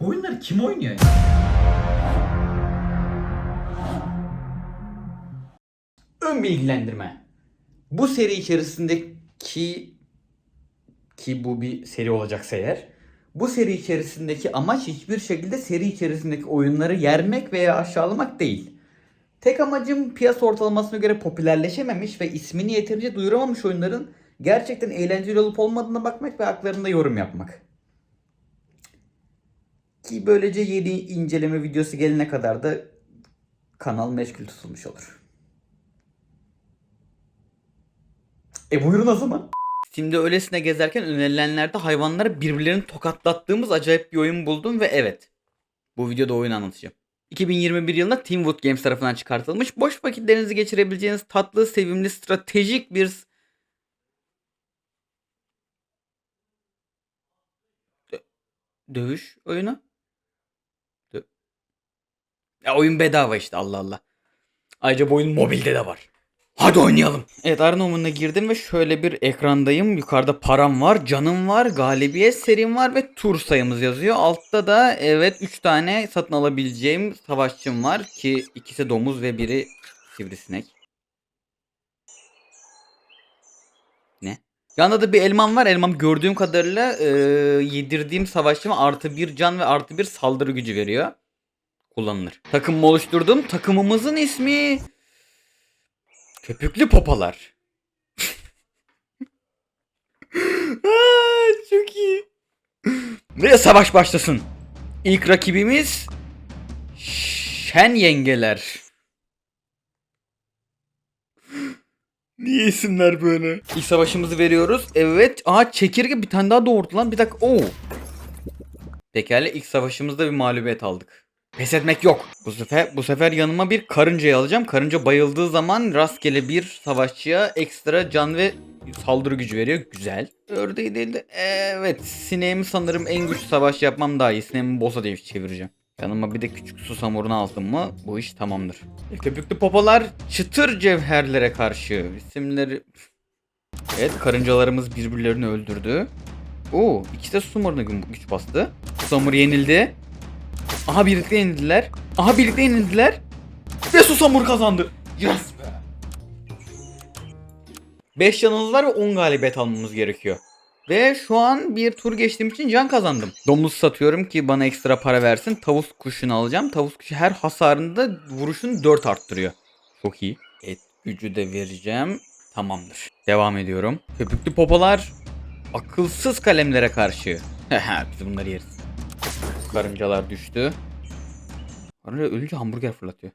Bu oyunları kim oynuyor ya? Ön bilgilendirme. Bu seri içerisindeki ki bu bir seri olacaksa eğer bu seri içerisindeki amaç hiçbir şekilde seri içerisindeki oyunları yermek veya aşağılamak değil. Tek amacım piyasa ortalamasına göre popülerleşememiş ve ismini yeterince duyuramamış oyunların gerçekten eğlenceli olup olmadığına bakmak ve haklarında yorum yapmak. Ki böylece yeni inceleme videosu gelene kadar da kanal meşgul tutulmuş olur. E buyurun o zaman. Steam'de öylesine gezerken önerilenlerde hayvanları birbirlerini tokatlattığımız acayip bir oyun buldum ve evet. Bu videoda oyunu anlatacağım. 2021 yılında Teamwood Games tarafından çıkartılmış boş vakitlerinizi geçirebileceğiniz tatlı, sevimli, stratejik bir Dö- dövüş oyunu. Ya oyun bedava işte Allah Allah. Ayrıca bu oyun mobilde de var. Hadi oynayalım. Evet Arnomon'a girdim ve şöyle bir ekrandayım. Yukarıda param var, canım var, galibiyet serim var ve tur sayımız yazıyor. Altta da evet 3 tane satın alabileceğim savaşçım var ki ikisi domuz ve biri sivrisinek. Ne? Yanında da bir elmam var. Elmam gördüğüm kadarıyla e, yedirdiğim savaşçıma artı bir can ve artı bir saldırı gücü veriyor. Kullanılır. Takımımı oluşturdum. Takımımızın ismi... Köpüklü popalar. Aa, çok iyi. Ve savaş başlasın. İlk rakibimiz Şen yengeler. Niye isimler böyle? İlk savaşımızı veriyoruz. Evet. Aha çekirge bir tane daha doğurdu lan. Bir dakika. Oo. Pekala ilk savaşımızda bir mağlubiyet aldık. Pes etmek yok. Bu sefer bu sefer yanıma bir karıncayı alacağım. Karınca bayıldığı zaman rastgele bir savaşçıya ekstra can ve saldırı gücü veriyor. Güzel. Ördeği değil de evet sineğimi sanırım en güçlü savaş yapmam daha iyi. Sineğimi boss'a diye çevireceğim. Yanıma bir de küçük su samurunu aldım mı bu iş tamamdır. E, köpüklü popalar çıtır cevherlere karşı. İsimleri... Evet karıncalarımız birbirlerini öldürdü. Oo ikisi de su samuruna güç bastı. Su samuru yenildi. Aha birlikte yenildiler. Aha birlikte yenildiler. Ve Susamur kazandı. Yes be. 5 canımız var ve 10 galibiyet almamız gerekiyor. Ve şu an bir tur geçtiğim için can kazandım. Domuz satıyorum ki bana ekstra para versin. Tavus kuşunu alacağım. Tavus kuşu her hasarında vuruşunu 4 arttırıyor. Çok iyi. Et gücü de vereceğim. Tamamdır. Devam ediyorum. Köpüklü popalar akılsız kalemlere karşı. Biz bunları yeriz. Karıncalar düştü. Karınca ölünce hamburger fırlatıyor.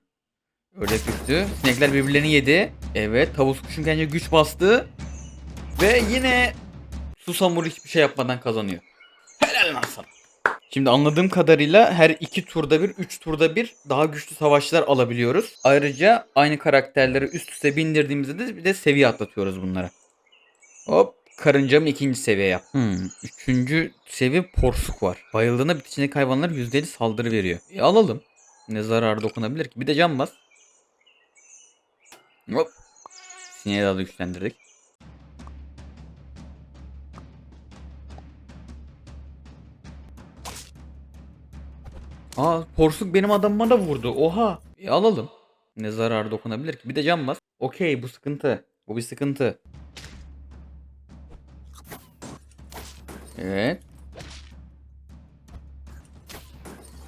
Ördek düştü. Sinekler birbirlerini yedi. Evet tavus kuşun kendine güç bastı. Ve yine Susamur hiçbir şey yapmadan kazanıyor. Helal lan sana. Şimdi anladığım kadarıyla her iki turda bir, üç turda bir daha güçlü savaşçılar alabiliyoruz. Ayrıca aynı karakterleri üst üste bindirdiğimizde de bir de seviye atlatıyoruz bunlara. Hop karıncamı ikinci seviye yap. Hmm, üçüncü seviye porsuk var. Bayıldığında bitişindeki hayvanlar %50 saldırı veriyor. E, alalım. Ne zararı dokunabilir ki? Bir de cam bas. Hop. Sineği daha da güçlendirdik. Aa porsuk benim adamıma da vurdu. Oha. E, alalım. Ne zararı dokunabilir ki? Bir de cam bas. Okey bu sıkıntı. Bu bir sıkıntı. Evet.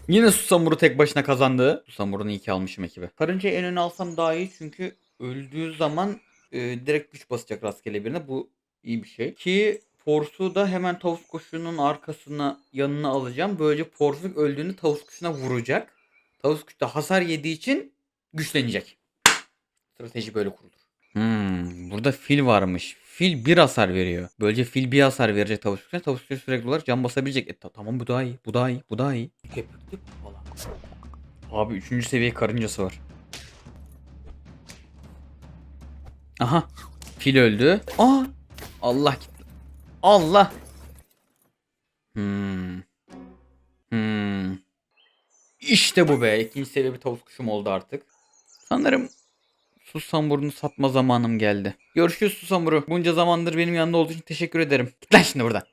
Yine Susamur'u tek başına kazandı. Susamur'unu iyi ki almışım ekibe. Karıncayı en öne alsam daha iyi çünkü öldüğü zaman e, direkt güç basacak rastgele birine. Bu iyi bir şey. Ki Force'u da hemen tavus kuşunun arkasına yanına alacağım. Böylece Force'u öldüğünde tavus kuşuna vuracak. Tavus kuş da hasar yediği için güçlenecek. Strateji böyle kurulur. Hmm, burada fil varmış. Fil bir hasar veriyor. Böylece fil bir hasar verecek tavus kuşuna. Tavus kuşu sürekli olarak can basabilecek. E, ta- tamam bu daha iyi. Bu daha iyi. Bu daha iyi. Abi 3. seviye karıncası var. Aha. Fil öldü. Aa. Allah gitti. Allah. Hmm. Hmm. İşte bu be. İkinci seviye bir tavus kuşum oldu artık. Sanırım Susamur'unu satma zamanım geldi. Görüşürüz Susamur'u. Bunca zamandır benim yanında olduğu için teşekkür ederim. Git lan şimdi buradan.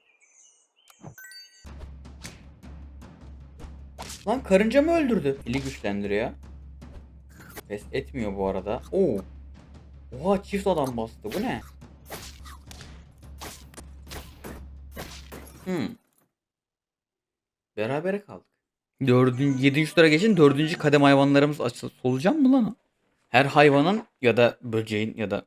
Lan karınca mı öldürdü? Eli güçlendiriyor. Pes etmiyor bu arada. Oo. Oha çift adam bastı. Bu ne? Hmm. Berabere kaldık. Dördüncü, yedinci tura geçin. Dördüncü kadem hayvanlarımız açıl solucan mı lan? Her hayvanın ya da böceğin ya da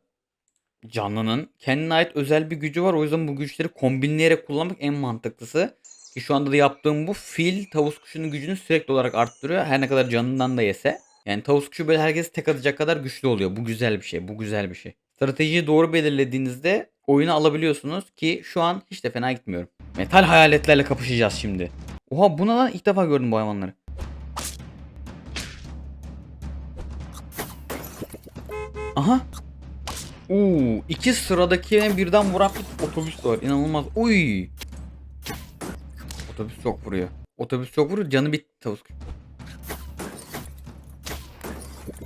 canlının kendine ait özel bir gücü var. O yüzden bu güçleri kombinleyerek kullanmak en mantıklısı. Ki şu anda da yaptığım bu fil tavus kuşunun gücünü sürekli olarak arttırıyor. Her ne kadar canından da yese. Yani tavus kuşu böyle herkesi tek atacak kadar güçlü oluyor. Bu güzel bir şey. Bu güzel bir şey. Stratejiyi doğru belirlediğinizde oyunu alabiliyorsunuz ki şu an hiç de fena gitmiyorum. Metal hayaletlerle kapışacağız şimdi. Oha buna lan ilk defa gördüm bu hayvanları. Aha. Uuu iki sıradaki birden vuran bir otobüs var. İnanılmaz. Uy. Otobüs çok vuruyor. Otobüs çok vuruyor. Canı bitti tavus.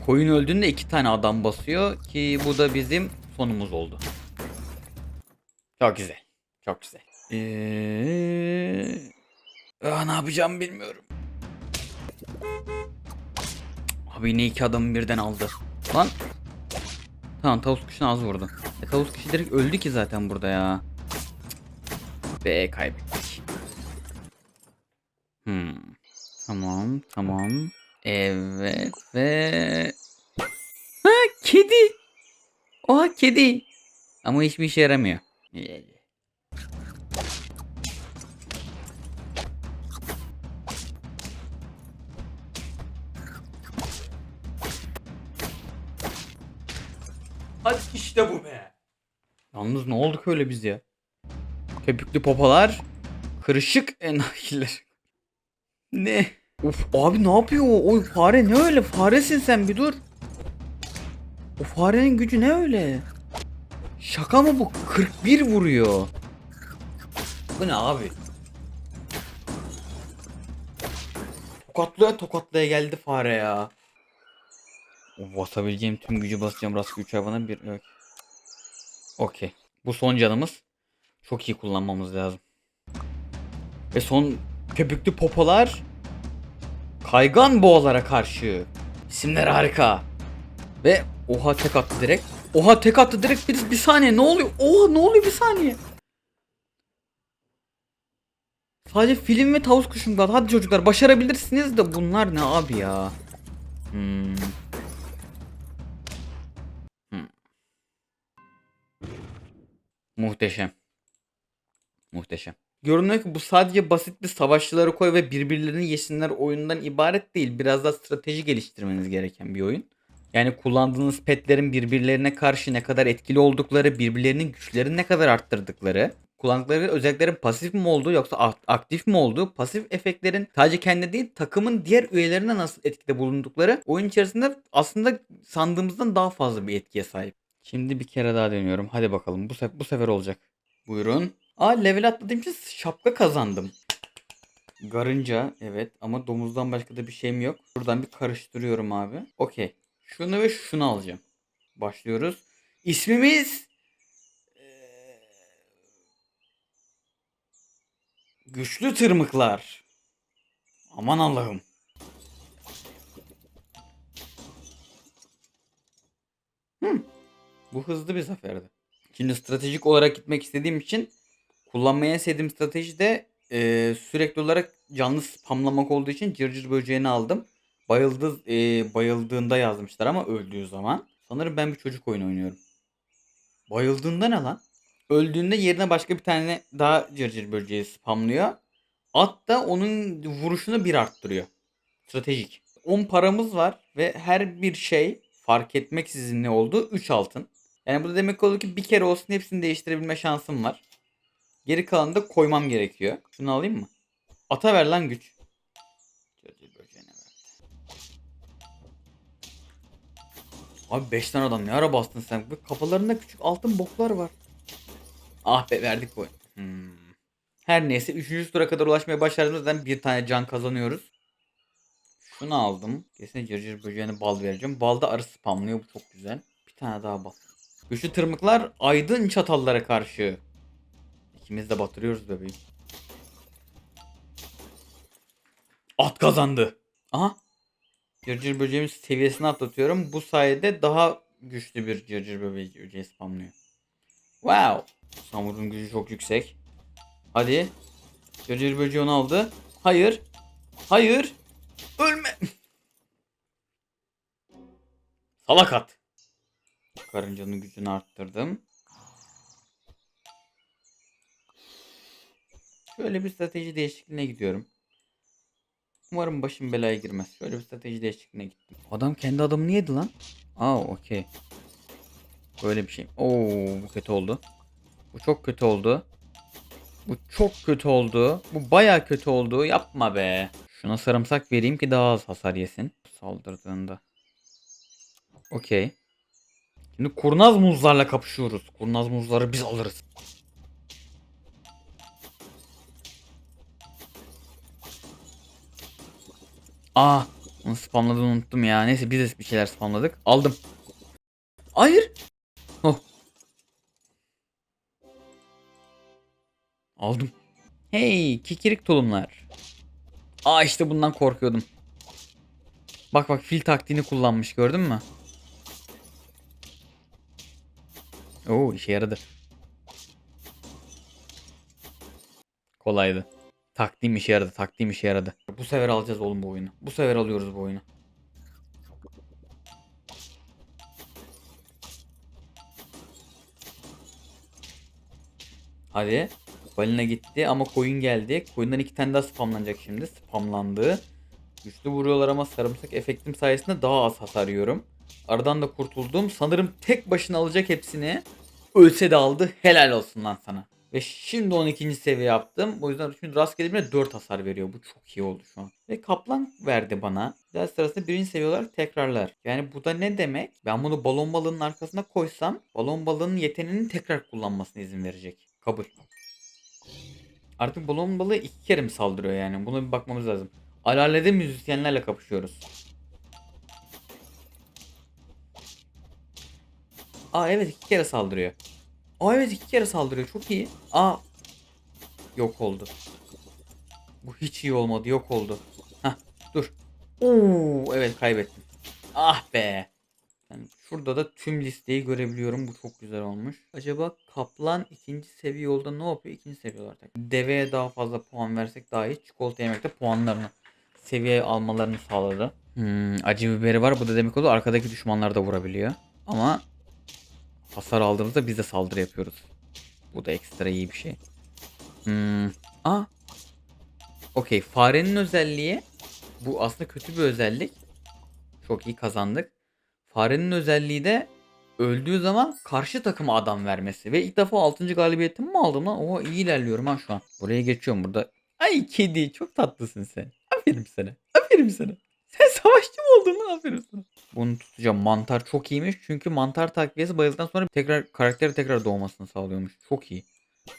Koyun öldüğünde iki tane adam basıyor ki bu da bizim sonumuz oldu. Çok güzel. Çok güzel. Eee... Ah, ne yapacağımı bilmiyorum. Abi yine iki adamı birden aldı. Lan. Tamam tavus kuşuna az vurdu. E, tavus kuşu direkt öldü ki zaten burada ya. Be kaybettik. Hmm. Tamam tamam. Evet ve... Ha kedi. Oha kedi. Ama hiçbir işe yaramıyor. Hadi işte bu be. Yalnız ne olduk öyle biz ya? Köpüklü popalar, kırışık enayiler. Ne? Of abi ne yapıyor o? Oy fare ne öyle? Faresin sen bir dur. O farenin gücü ne öyle? Şaka mı bu? 41 vuruyor. Bu ne abi? Tokatlaya tokatlaya geldi fare ya. Basabileceğim tüm gücü basacağım rastgele güç hayvana bir yok. Okey. Bu son canımız. Çok iyi kullanmamız lazım. Ve son köpüklü popolar kaygan boğalara karşı. İsimler harika. Ve oha tek attı direkt. Oha tek attı direkt bir, bir saniye ne oluyor? Oha ne oluyor bir saniye? Sadece film ve tavus kuşum kaldı. Hadi çocuklar başarabilirsiniz de bunlar ne abi ya? Hmm. Muhteşem. Muhteşem. Görünüyor ki bu sadece basit bir savaşçıları koy ve birbirlerini yesinler oyundan ibaret değil. Biraz da strateji geliştirmeniz gereken bir oyun. Yani kullandığınız petlerin birbirlerine karşı ne kadar etkili oldukları, birbirlerinin güçlerini ne kadar arttırdıkları, kullandıkları özelliklerin pasif mi olduğu yoksa ak- aktif mi olduğu, pasif efektlerin sadece kendine değil takımın diğer üyelerine nasıl etkide bulundukları oyun içerisinde aslında sandığımızdan daha fazla bir etkiye sahip. Şimdi bir kere daha deniyorum. Hadi bakalım bu, sef- bu sefer olacak. Buyurun. Aa level atladığım için şapka kazandım. Garınca evet ama domuzdan başka da bir şeyim yok. Buradan bir karıştırıyorum abi. Okey. Şunu ve şunu alacağım. Başlıyoruz. İsmimiz Güçlü tırmıklar. Aman Allah'ım. Hmm. Bu hızlı bir zaferdi. Şimdi stratejik olarak gitmek istediğim için kullanmayı en sevdiğim strateji de eee, sürekli olarak canlı spamlamak olduğu için cırcır böceğini aldım. Bayıldı, eee, bayıldığında yazmışlar ama öldüğü zaman. Sanırım ben bir çocuk oyunu oynuyorum. Bayıldığında ne lan? Öldüğünde yerine başka bir tane daha cırcır böceği spamlıyor. At da onun vuruşunu bir arttırıyor. Stratejik. 10 paramız var ve her bir şey fark etmeksizin ne oldu? 3 altın. Yani bu da demek oluyor ki bir kere olsun hepsini değiştirebilme şansım var. Geri kalanı da koymam gerekiyor. Şunu alayım mı? Ata ver lan güç. Abi 5 tane adam ne ara bastın sen? Kafalarında küçük altın boklar var. Ah be verdik bu. Hmm. Her neyse 3. tura kadar ulaşmaya başardığımızdan bir tane can kazanıyoruz. Şunu aldım. Kesin cırcır böceğine bal vereceğim. Balda arı spamlıyor bu çok güzel. Bir tane daha bal. Güçlü tırmıklar aydın çatallara karşı. İkimiz de batırıyoruz bebeğim. At kazandı. Aha. Cırcır böceğimiz seviyesini atlatıyorum. Bu sayede daha güçlü bir cırcır böceği böceği spamlıyor. Wow. Samur'un gücü çok yüksek. Hadi. Cırcır böceği onu aldı. Hayır. Hayır. Ölme. Salak at. Karıncanın gücünü arttırdım. Şöyle bir strateji değişikliğine gidiyorum. Umarım başım belaya girmez. Şöyle bir strateji değişikliğine gittim. Adam kendi adamını yedi lan. Aa okey. Böyle bir şey. Oo bu kötü oldu. Bu çok kötü oldu. Bu çok kötü oldu. Bu baya kötü oldu. Yapma be. Şuna sarımsak vereyim ki daha az hasar yesin. Saldırdığında. Okey. Şimdi kurnaz muzlarla kapışıyoruz. Kurnaz muzları biz alırız. Aa, onu spamladığını unuttum ya. Neyse biz de bir şeyler spamladık. Aldım. Hayır. Oh. Aldım. Hey, kikirik tulumlar. Aa işte bundan korkuyordum. Bak bak fil taktiğini kullanmış gördün mü? Oo işe yaradı. Kolaydı. Taktiğim işe yaradı. Taktiğim işe yaradı. Bu sefer alacağız oğlum bu oyunu. Bu sefer alıyoruz bu oyunu. Hadi. Balina gitti ama koyun geldi. Koyundan iki tane daha spamlanacak şimdi. Spamlandı. Güçlü vuruyorlar ama sarımsak efektim sayesinde daha az hasar yiyorum. Aradan da kurtuldum. Sanırım tek başına alacak hepsini. Ölse de aldı. Helal olsun lan sana. Ve şimdi 12. seviye yaptım. O yüzden şimdi rastgele birine 4 hasar veriyor. Bu çok iyi oldu şu an. Ve kaplan verdi bana. Ders sırasında birinci seviye olarak tekrarlar. Yani bu da ne demek? Ben bunu balon balığının arkasına koysam balon balığının yeteneğini tekrar kullanmasına izin verecek. Kabul. Artık balon balığı iki kere mi saldırıyor yani? Buna bir bakmamız lazım. Alalede müzisyenlerle kapışıyoruz. Aa evet iki kere saldırıyor. Aa evet iki kere saldırıyor. Çok iyi. Aa. Yok oldu. Bu hiç iyi olmadı. Yok oldu. Hah dur. Oo evet kaybettim. Ah be. Yani şurada da tüm listeyi görebiliyorum. Bu çok güzel olmuş. Acaba kaplan ikinci seviye yolda ne yapıyor? İkinci seviye olarak. Deveye daha fazla puan versek daha iyi. Çikolata yemekte puanlarını seviye almalarını sağladı. Hmm, acı biberi var. Bu da demek oluyor arkadaki düşmanlar da vurabiliyor. Ama hasar aldığımızda biz de saldırı yapıyoruz. Bu da ekstra iyi bir şey. Hmm. Aa. Okey. Farenin özelliği bu aslında kötü bir özellik. Çok iyi kazandık. Farenin özelliği de öldüğü zaman karşı takıma adam vermesi. Ve ilk defa 6. galibiyetimi mi aldım lan? Oha iyi ilerliyorum ha şu an. Buraya geçiyorum burada. Ay kedi çok tatlısın sen. Aferin sana. Aferin sana. Sen savaşçı mı oldun? Aferin sana. Bunu tutacağım. Mantar çok iyiymiş. Çünkü mantar takviyesi bayıldıktan sonra tekrar karakteri tekrar doğmasını sağlıyormuş. Çok iyi.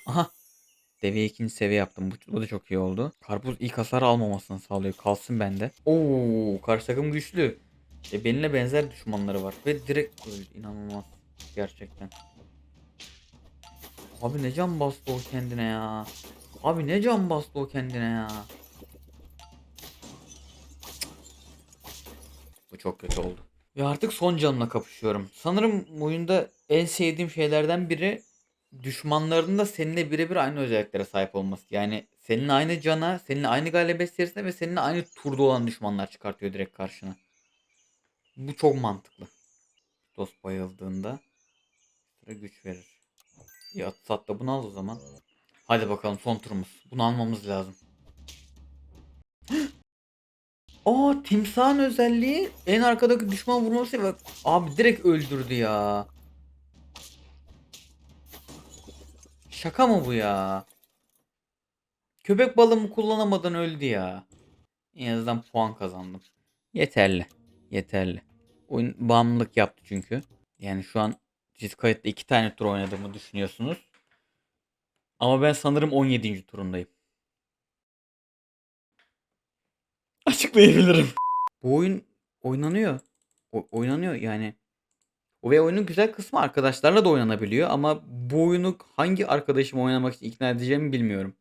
Aha. Deve ikinci seviye yaptım. Bu, bu da çok iyi oldu. Karpuz ilk hasar almamasını sağlıyor. Kalsın bende. Oo, karşı takım güçlü. E, benimle benzer düşmanları var. Ve direkt öldü. İnanılmaz. Gerçekten. Abi ne can bastı o kendine ya. Abi ne can bastı o kendine ya. Bu çok kötü oldu. Ve artık son canımla kapışıyorum. Sanırım oyunda en sevdiğim şeylerden biri düşmanların da seninle birebir aynı özelliklere sahip olması. Yani seninle aynı cana, seninle aynı galibiyet serisinde ve seninle aynı turda olan düşmanlar çıkartıyor direkt karşına. Bu çok mantıklı. Dost bayıldığında sıra güç verir. Ya sat da bunu al o zaman. Hadi bakalım son turumuz. Bunu almamız lazım. Aa timsahın özelliği en arkadaki düşman vurması ve abi direkt öldürdü ya. Şaka mı bu ya? Köpek balığımı kullanamadan öldü ya. En azından puan kazandım. Yeterli. Yeterli. Oyun bağımlılık yaptı çünkü. Yani şu an siz kayıtta iki tane tur oynadığımı düşünüyorsunuz. Ama ben sanırım 17. turundayım. Açıklayabilirim. Bu oyun oynanıyor. O- oynanıyor yani. O ve oyunun güzel kısmı arkadaşlarla da oynanabiliyor ama bu oyunu hangi arkadaşımı oynamak için ikna edeceğimi bilmiyorum.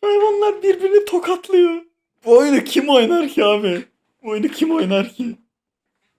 Hayvanlar birbirini tokatlıyor. Bu oyunu kim oynar ki abi? Bu oyunu kim oynar ki?